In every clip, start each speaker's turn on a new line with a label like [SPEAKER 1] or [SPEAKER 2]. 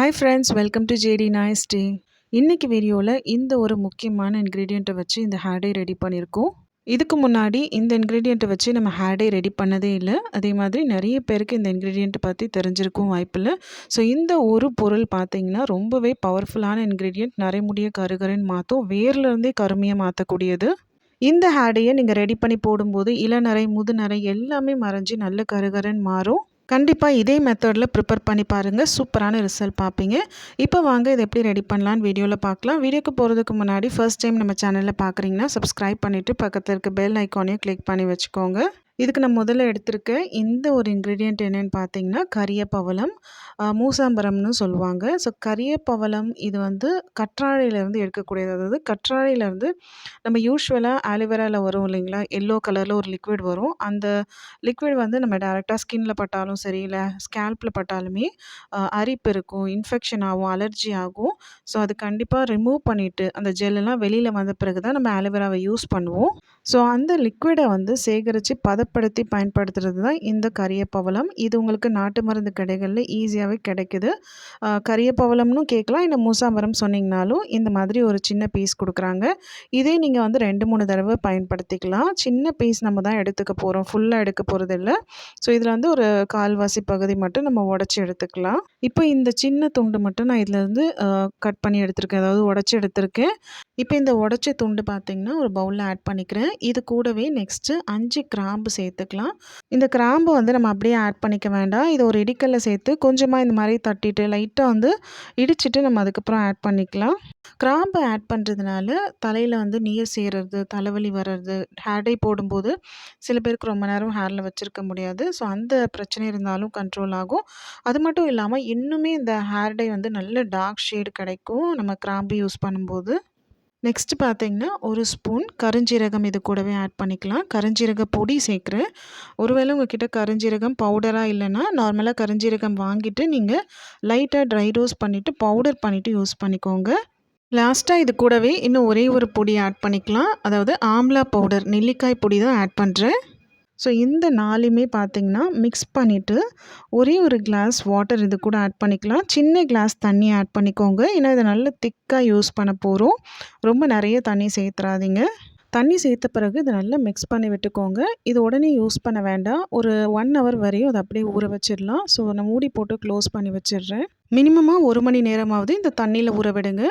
[SPEAKER 1] Hi friends welcome to JD noise day இன்றைக்கி வீடியோவில் இந்த ஒரு முக்கியமான இன்க்ரீடியண்ட்டை வச்சு இந்த ஹேர் டே ரெடி பண்ணியிருக்கோம் இதுக்கு முன்னாடி இந்த இன்க்ரீடியண்ட்டை வச்சு நம்ம ஹேர் டே ரெடி பண்ணதே இல்லை. அதே மாதிரி நிறைய பேருக்கு இந்த இன்க்ரீடியண்ட்டை பற்றி தெரிஞ்சிருக்கும் வாய்ப்பில்லை ஸோ இந்த ஒரு பொருள் பார்த்தீங்கன்னா ரொம்பவே பவர்ஃபுல்லான இன்க்ரீடியண்ட் நரைமுடிய கருகருன்னு மாற்றும் வேர்லேருந்தே கருமையாக மாற்றக்கூடியது இந்த ஹேடையை நீங்கள் ரெடி பண்ணி போடும்போது இளநரை முதுநரை எல்லாமே மறைஞ்சு நல்ல கருகரன் மாறும். கண்டிப்பாக இதே மெத்தடில் ப்ரிப்பேர் பண்ணி பாருங்கள் சூப்பரான ரிசல்ட் பார்ப்பீங்க இப்போ வாங்க இதை எப்படி ரெடி பண்ணலான்னு வீடியோவில் பார்க்கலாம் வீடியோக்கு போகிறதுக்கு முன்னாடி ஃபர்ஸ்ட் டைம் நம்ம சேனலில் பார்க்குறீங்கன்னா சப்ஸ்கிரைப் பண்ணிவிட்டு பக்கத்தில் இருக்க பெல் ஐக்கானையும் கிளிக் பண்ணி வச்சுக்கோங்க. இதுக்கு நான் முதல்ல எடுத்திருக்க இந்த ஒரு இன்க்ரீடியண்ட் என்னென்னு பார்த்தீங்கன்னா கரியப்பவளம் மூசாம்பரம்னு சொல்லுவாங்க. ஸோ கரியப்பவளம் இது வந்து கற்றாழையிலேருந்து எடுக்கக்கூடியது. அதாவது கற்றாழையிலேருந்து நம்ம யூஸ்வலாக ஆலிவேராவில் வரும் இல்லைங்களா? எல்லோ கலரில் ஒரு லிக்விட் வரும். அந்த லிக்விட் வந்து நம்ம டேரெக்டாக ஸ்கின்னில் பட்டாலும் சரி இல்லை ஸ்கேல்பில் பட்டாலுமே அரிப்பு இருக்கும் இன்ஃபெக்ஷன் ஆகும் அலர்ஜி ஆகும். ஸோ அது கண்டிப்பாக ரிமூவ் பண்ணிவிட்டு அந்த ஜெல்லெல்லாம் வெளியில் வந்த பிறகு தான் நம்ம ஆலிவேராவை யூஸ் பண்ணுவோம். ஸோ அந்த லிக்விடை வந்து சேகரித்து பதப்படுத்தி பயன்படுத்துகிறது தான் இந்த கரிய பவளம் இது உங்களுக்கு நாட்டு மருந்து கடைகளில் ஈஸியாகவே கிடைக்குது. கரிய பவளம்னு கேட்கலாம் இல்லை மூசாமரம் சொன்னிங்கனாலும் இந்த மாதிரி ஒரு சின்ன பீஸ் கொடுக்குறாங்க. இதே நீங்கள் வந்து ரெண்டு மூணு தடவை பயன்படுத்திக்கலாம். சின்ன பீஸ் நம்ம தான் எடுத்துக்க போகிறோம் ஃபுல்லாக எடுக்க போகிறது இல்லை ஸோ இதில் வந்து ஒரு கால்வாசி பகுதி மட்டும் நம்ம உடச்சி எடுத்துக்கலாம். இப்போ இந்த சின்ன துண்டு மட்டும் நான் இதிலேருந்து கட் பண்ணி எடுத்திருக்கேன். அதாவது உடச்சி எடுத்திருக்கேன். இப்போ இந்த உடச்ச துண்டு பார்த்திங்கன்னா ஒரு பவுலில் ஆட் பண்ணிக்கிறேன். இது கூடவே நெக்ஸ்ட்டு அஞ்சு கிராம்பு சேர்த்துக்கலாம். இந்த கிராம்பு வந்து நம்ம அப்படியே ஆட் பண்ணிக்க வேண்டாம். இதை ஒரு இடிக்கல்ல சேர்த்து கொஞ்சமாக இந்த மாதிரி தட்டிட்டு லைட்டாக வந்து இடிச்சிட்டு நம்ம அதுக்கப்புறம் ஆட் பண்ணிக்கலாம். கிராம்பு ஆட் பண்ணுறதுனால தலையில் வந்து நீர் சேருறது தலைவலி வர்றது ஹேர்டை போடும்போது சில பேருக்கு ரொம்ப நேரம் ஹேரில் வச்சுருக்க முடியாது. ஸோ அந்த பிரச்சனை இருந்தாலும் கண்ட்ரோல் ஆகும். அது மட்டும் இல்லாமல் இன்னுமே இந்த ஹேர் டை வந்து நல்ல டார்க் ஷேடு கிடைக்கும். நம்ம கிராம்பு யூஸ் பண்ணும்போது. நெக்ஸ்ட் பார்த்தீங்கன்னா ஒரு ஸ்பூன் கருஞ்சீரகம் இது கூடவே ஆட் பண்ணிக்கலாம். கருஞ்சீரக பொடி சேர்க்குறேன். ஒருவேளை உங்ககிட்ட கருஞ்சீரகம் பவுடராக இல்லைன்னா நார்மலாக கருஞ்சீரகம் வாங்கிட்டு நீங்கள் லைட்டாக ட்ரை ரோஸ் பண்ணிவிட்டு பவுடர் பண்ணிவிட்டு யூஸ் பண்ணிக்கோங்க. லாஸ்ட்டாக இது கூடவே இன்னும் ஒரே ஒரு பொடி ஆட் பண்ணிக்கலாம். அதாவது ஆம்லா பவுடர் நெல்லிக்காய் பொடி தான் ஆட் பண்ணுறேன் ஸோ இந்த நாலுமே பார்த்திங்கன்னா மிக்ஸ் பண்ணிவிட்டு ஒரே ஒரு கிளாஸ் வாட்டர் இது கூட ஆட் பண்ணிக்கலாம். சின்ன கிளாஸ் தண்ணி ஆட் பண்ணிக்கோங்க. ஏன்னா இதை நல்ல திக்காக யூஸ் பண்ண போகிறோம் ரொம்ப நிறைய தண்ணி சேர்த்துறாதீங்க. தண்ணி சேர்த்த பிறகு இதை நல்லா மிக்ஸ் பண்ணி விட்டுக்கோங்க. இது உடனே யூஸ் பண்ண வேண்டாம். ஒரு ஒன் ஹவர் வரையும் அதை அப்படியே ஊற வச்சிடலாம். ஸோ நான் மூடி போட்டு க்ளோஸ் பண்ணி வச்சிடுறேன். மினிமமாக ஒரு மணி நேரமாவது இந்த தண்ணியில் ஊற விடுங்க.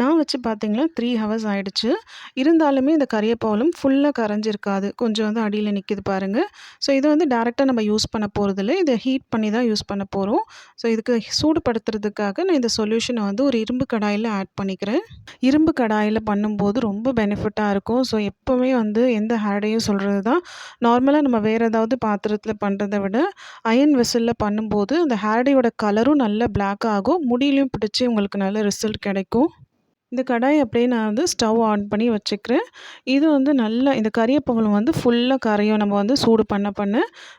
[SPEAKER 1] நான் வச்சு பார்த்தீங்கன்னா த்ரீ ஹவர்ஸ் ஆகிடுச்சு இருந்தாலுமே இந்த கரியப்பாவலும் ஃபுல்லாக கரைஞ்சிருக்காது. கொஞ்சம் வந்து அடியில் நிற்கிது பாருங்கள் ஸோ இதை வந்து டேரெக்டாக நம்ம யூஸ் பண்ண போகிறதில்ல இதை ஹீட் பண்ணி தான் யூஸ் பண்ண போகிறோம் ஸோ இதுக்கு சூடுபடுத்துறதுக்காக நான் இந்த சொல்யூஷனை வந்து ஒரு இரும்பு கடாயில் ஆட் பண்ணிக்கிறேன். இரும்பு கடாயில் பண்ணும்போது ரொம்ப பெனிஃபிட்டாக இருக்கும். ஸோ எப்போவுமே வந்து எந்த ஹேடையும் சொல்கிறது தான். நார்மலாக நம்ம வேறு ஏதாவது பாத்திரத்தில் பண்ணுறதை விட அயன் வெசலில் பண்ணும்போது அந்த ஹேடையோட கலரும் நல்ல பிளாக் ஆகும். முடியிலையும் பிடிச்சி உங்களுக்கு நல்ல ரிசல்ட் கிடைக்கும். இந்த கடாய் அப்படியே நான் வந்து ஸ்டவ் ஆன் பண்ணி வச்சுக்கிறேன். இது வந்து நல்லா இந்த கரியப்பவளம் வந்து ஃபுல்லாக கரையும். நம்ம வந்து சூடு பண்ண பண்ண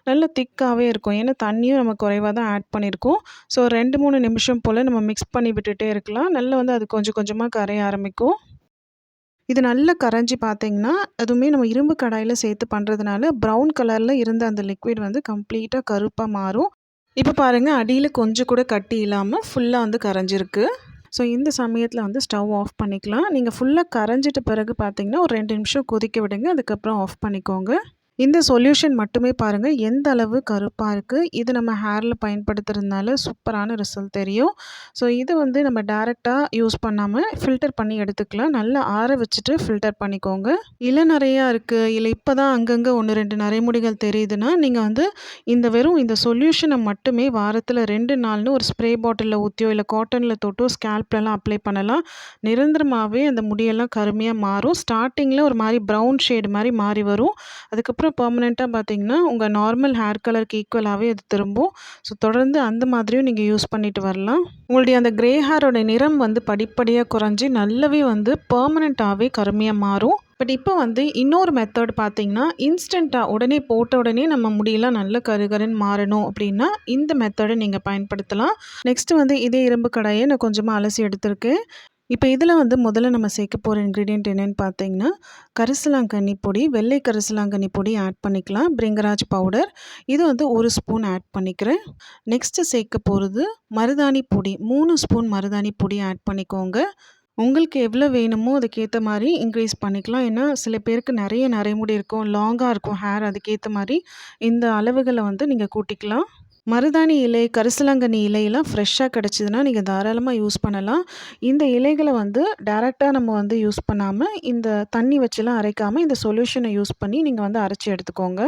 [SPEAKER 1] நல்லா திக்காகவே இருக்கும். ஏன்னா தண்ணியும் நம்ம குறைவாக தான் ஆட் பண்ணியிருக்கோம் ஸோ ரெண்டு மூணு நிமிஷம் போல் நம்ம மிக்ஸ் பண்ணி விட்டுட்டே இருக்கலாம். நல்லா வந்து அது கொஞ்சம் கொஞ்சமாக கரைய ஆரம்பிக்கும். இது நல்லா கரைஞ்சி பார்த்தீங்கன்னா அதுவுமே நம்ம இரும்பு கடாயில் சேர்த்து பண்ணுறதுனால ப்ரௌன் கலரில் இருந்த அந்த லிக்விட் வந்து கம்ப்ளீட்டாக கருப்பாக மாறும். இப்போ பாருங்கள் அடியில் கொஞ்சம் கூட கட்டி இல்லாமல் ஃபுல்லாக வந்து கரைஞ்சிருக்கு. ஸோ இந்த சமயத்தில் வந்து ஸ்டவ் ஆஃப் பண்ணிக்கலாம். நீங்கள் ஃபுல்லாக கரைஞ்சிட்ட பிறகு பார்த்தீங்கன்னா ஒரு ரெண்டு நிமிஷம் கொதிக்க விடுங்க. அதுக்கப்புறம் ஆஃப் பண்ணிக்கோங்க. இந்த சொல்யூஷன் மட்டுமே பாருங்கள் எந்த அளவு கருப்பாக இருக்குது இது நம்ம ஹேரில் பயன்படுத்துறதுனால சூப்பரான ரிசல்ட் தெரியும். ஸோ இது வந்து நம்ம டேரெக்டாக யூஸ் பண்ணாமல் ஃபில்டர் பண்ணி எடுத்துக்கலாம். நல்லா ஆற வச்சுட்டு ஃபில்டர் பண்ணிக்கோங்க. இலை நிறையா இருக்குது இல்லை இப்போ தான் அங்கங்கே ஒன்று ரெண்டு நரைமுடிகள் தெரியுதுன்னா நீங்கள் வந்து இந்த வெறும் இந்த சொல்யூஷனை மட்டுமே வாரத்தில் ரெண்டு நாள்னு ஒரு ஸ்ப்ரே பாட்டிலில் ஊற்றியோ இல்லை காட்டனில் தொட்டோ ஸ்கேல்ப்லலாம் அப்ளை பண்ணலாம். நிரந்தரமாகவே அந்த முடியெல்லாம் கருமையாக மாறும். ஸ்டார்டிங்கில் ஒரு மாதிரி ப்ரௌன் ஷேடு மாதிரி மாறி வரும். அதுக்கப்புறம் அதுக்கப்புறம் பர்மனெண்ட்டாக பார்த்தீங்கன்னா உங்கள் நார்மல் ஹேர் கலருக்கு ஈக்குவலாகவே அது திரும்பும். ஸோ தொடர்ந்து அந்த மாதிரியும் நீங்கள் யூஸ் பண்ணிட்டு வரலாம். உங்களுடைய அந்த க்ரே ஹேரோட நிறம் வந்து படிப்படியாக குறைஞ்சி நல்லாவே வந்து பர்மனெண்ட்டாகவே கருமையாக மாறும். பட் இப்போ வந்து இன்னொரு மெத்தட் பார்த்தீங்கன்னா இன்ஸ்டண்ட்டாக உடனே போட்ட உடனே நம்ம முடியெல்லாம் நல்ல கருகருன்னு மாறணும் அப்படின்னா இந்த மெத்தடை நீங்கள் பயன்படுத்தலாம். நெக்ஸ்ட்டு வந்து இதே இரும்பு கடாயை நான் கொஞ்சமாக அலசி எடுத்திருக்கேன். இப்போ இதில் வந்து முதல்ல நம்ம சேர்க்க போகிற இன்க்ரீடியன்ட் என்னென்னு பார்த்தீங்கன்னா கரிசலாங்கண்ணி பொடி வெள்ளை கரிசலாங்கண்ணி பொடி ஆட் பண்ணிக்கலாம். பிரிங்கராஜ் பவுடர் இது வந்து ஒரு ஸ்பூன் ஆட் பண்ணிக்கிறேன். நெக்ஸ்ட்டு சேர்க்க போகிறது மருதாணி பொடி. மூணு ஸ்பூன் மருதாணி பொடி ஆட் பண்ணிக்கோங்க. உங்களுக்கு எவ்வளோ வேணுமோ அதுக்கேற்ற மாதிரி இன்க்ரீஸ் பண்ணிக்கலாம். ஏன்னா சில பேருக்கு நிறைய நரைமுடி இருக்கும் லாங்காக இருக்கும் ஹேர் அதுக்கேற்ற மாதிரி இந்த அளவுகளை வந்து நீங்கள் கூட்டிக்கலாம். மருதாணி இலை கரிசலாங்கண்ணி இலையெல்லாம் ஃப்ரெஷ்ஷாக கிடச்சிதுன்னா நீங்கள் தாராளமாக யூஸ் பண்ணலாம். இந்த இலைகளை வந்து டேரெக்டாக நம்ம வந்து யூஸ் பண்ணாமல் இந்த தண்ணி வச்சுலாம் அரைக்காமல் இந்த சொல்யூஷனை யூஸ் பண்ணி நீங்கள் வந்து அரைச்சி எடுத்துக்கோங்க.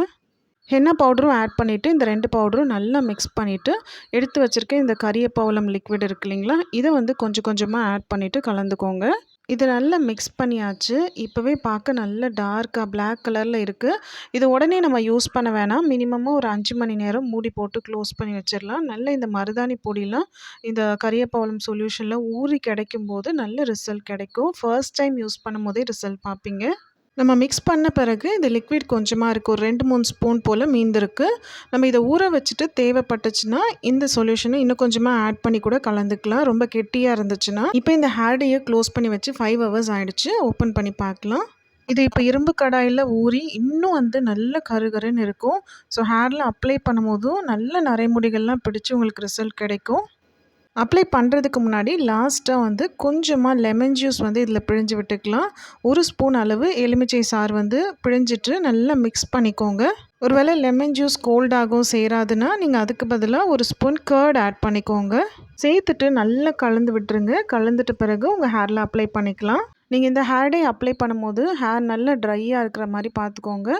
[SPEAKER 1] ஹென்னா பவுடரும் ஆட் பண்ணிவிட்டு இந்த ரெண்டு பவுடரும் நல்லா மிக்ஸ் பண்ணிவிட்டு எடுத்து வச்சுருக்க இந்த கரியப்பவளம் லிக்விட் இருக்கு இல்லைங்களா இதை வந்து கொஞ்சம் கொஞ்சமாக ஆட் பண்ணிவிட்டு கலந்துக்கோங்க. இது நல்லா மிக்ஸ் பண்ணியாச்சு. இப்போவே பார்க்க நல்ல டார்க்காக பிளாக் கலரில் இருக்குது இது உடனே நம்ம யூஸ் பண்ண வேணாம். மினிமமாக ஒரு அஞ்சு மணி நேரம் மூடி போட்டு க்ளோஸ் பண்ணி வச்சிடலாம். நல்ல இந்த மருதாணி பொடியெலாம் இந்த கரியப்பவளம் சொல்யூஷனில் ஊறி கிடைக்கும் போது நல்ல ரிசல்ட் கிடைக்கும். ஃபர்ஸ்ட் டைம் யூஸ் பண்ணும் போதே ரிசல்ட் பார்ப்பீங்க. நம்ம மிக்ஸ் பண்ண பிறகு இந்த லிக்விட் கொஞ்சமாக இருக்குது ஒரு ரெண்டு மூணு ஸ்பூன் போல் மீந்திருக்கு. நம்ம இதை ஊற வச்சுட்டு தேவைப்பட்டுச்சுன்னா இந்த சொல்யூஷனை இன்னும் கொஞ்சமாக ஆட் பண்ணி கூட கலந்துக்கலாம். ரொம்ப கெட்டியாக இருந்துச்சுன்னா. இப்போ இந்த ஹேர்டையை க்ளோஸ் பண்ணி வச்சு ஃபைவ் ஹவர்ஸ் ஆகிடுச்சு ஓப்பன் பண்ணி பார்க்கலாம். இது இப்போ இரும்பு கடாயில் ஊறி இன்னும் வந்து நல்ல கருகருன்னு இருக்கும். ஸோ ஹேரில் அப்ளை பண்ணும்போதும் நல்ல நரைமுடிகள்லாம் பிடிச்சி உங்களுக்கு ரிசல்ட் கிடைக்கும். அப்ளை பண்ணுறதுக்கு முன்னாடி லாஸ்ட்டாக வந்து கொஞ்சமாக லெமன் ஜூஸ் வந்து இதில் பிழிஞ்சு விட்டுக்கலாம். ஒரு ஸ்பூன் அளவு எலுமிச்சை சாறு வந்து பிழிஞ்சிட்டு நல்லா மிக்ஸ் பண்ணிக்கோங்க. ஒருவேளை லெமன் ஜூஸ் கோல்டாகவும் சேராதுன்னா நீங்கள் அதுக்கு பதிலாக ஒரு ஸ்பூன் கர்ட் ஆட் பண்ணிக்கோங்க. சேர்த்துட்டு நல்லா கலந்து விட்டுருங்க. கலந்துட்ட பிறகு உங்கள் ஹேரில் அப்ளை பண்ணிக்கலாம். நீங்கள் இந்த ஹேர் டே அப்ளை பண்ணும்போது ஹேர் நல்லா ட்ரையாக இருக்கிற மாதிரி பார்த்துக்கோங்க.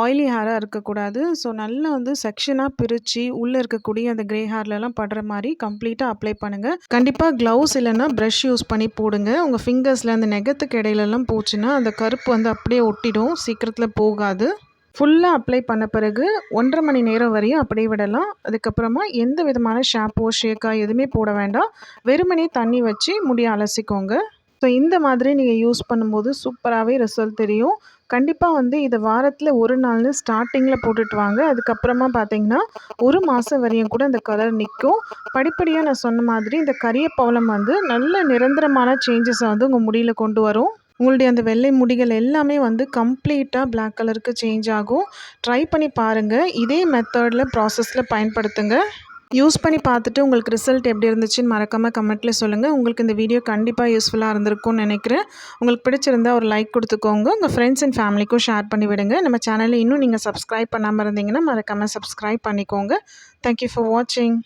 [SPEAKER 1] ஆயிலி ஹேராக இருக்கக்கூடாது ஸோ நல்லா வந்து செக்ஷனாக பிரித்து உள்ளே இருக்கக்கூடிய அந்த க்ரே ஹேர்லலாம் படுற மாதிரி கம்ப்ளீட்டாக அப்ளை பண்ணுங்கள் கண்டிப்பாக க்ளவுஸ் இல்லைன்னா ப்ரஷ் யூஸ் பண்ணி போடுங்க. உங்கள் ஃபிங்கர்ஸில் அந்த நெகத்துக்கு இடையிலலாம் போச்சுன்னா அந்த கருப்பு வந்து அப்படியே ஒட்டிடும். சீக்கிரத்தில் போகாது. ஃபுல்லாக அப்ளை பண்ண பிறகு ஒன்றரை மணி நேரம் வரையும் அப்படியே விடலாம். அதுக்கப்புறமா எந்த விதமான ஷாம்போ ஷேக்கா எதுவுமே போட வேண்டாம். வெறுமனே தண்ணி வச்சு முடிய அலசிக்கோங்க. ஸோ இந்த மாதிரி நீங்கள் யூஸ் பண்ணும்போது சூப்பராகவே ரிசல்ட் தெரியும். கண்டிப்பாக வந்து இதை வாரத்தில் ஒரு நாள்னு ஸ்டார்டிங்கில் போட்டுட்டு வாங்க. அதுக்கப்புறமா பார்த்தீங்கன்னா ஒரு மாதம் வரையும் கூட இந்த கலர் நிற்கும் படிப்படியாக நான் சொன்ன மாதிரி இந்த கரிய பவளம் வந்து நல்ல நிரந்தரமான சேஞ்சஸை வந்து உங்கள் முடியில் கொண்டு வரும். உங்களுடைய அந்த வெள்ளை முடிகள் எல்லாமே வந்து கம்ப்ளீட்டாக பிளாக் கலருக்கு சேஞ்ச் ஆகும். ட்ரை பண்ணி பாருங்கள் இதே மெத்தடில் ப்ராசஸில் பயன்படுத்துங்க. யூஸ் பண்ணி பார்த்துட்டு உங்களுக்கு ரிசல்ட் எப்படி இருந்துச்சுன்னு மறக்காமல் கமெண்ட்டில் சொல்லுங்கள் உங்களுக்கு இந்த வீடியோ கண்டிப்பாக யூஸ்ஃபுல்லாக இருந்திருக்கும்னு நினைக்கிறேன். உங்களுக்கு பிடிச்சிருந்தா ஒரு லைக் கொடுத்துக்கோங்க. உங்கள் ஃப்ரெண்ட்ஸ் அண்ட் ஃபேமிலிக்கும் ஷேர் பண்ணி விடுங்க. நம்ம சேனலில் இன்னும் நீங்கள் சப்ஸ்கிரைப் பண்ணாமல் இருந்தீங்கன்னா மறக்காமல் சப்ஸ்கிரைப் பண்ணிக்கோங்க. தேங்க்யூ ஃபார் வாட்சிங்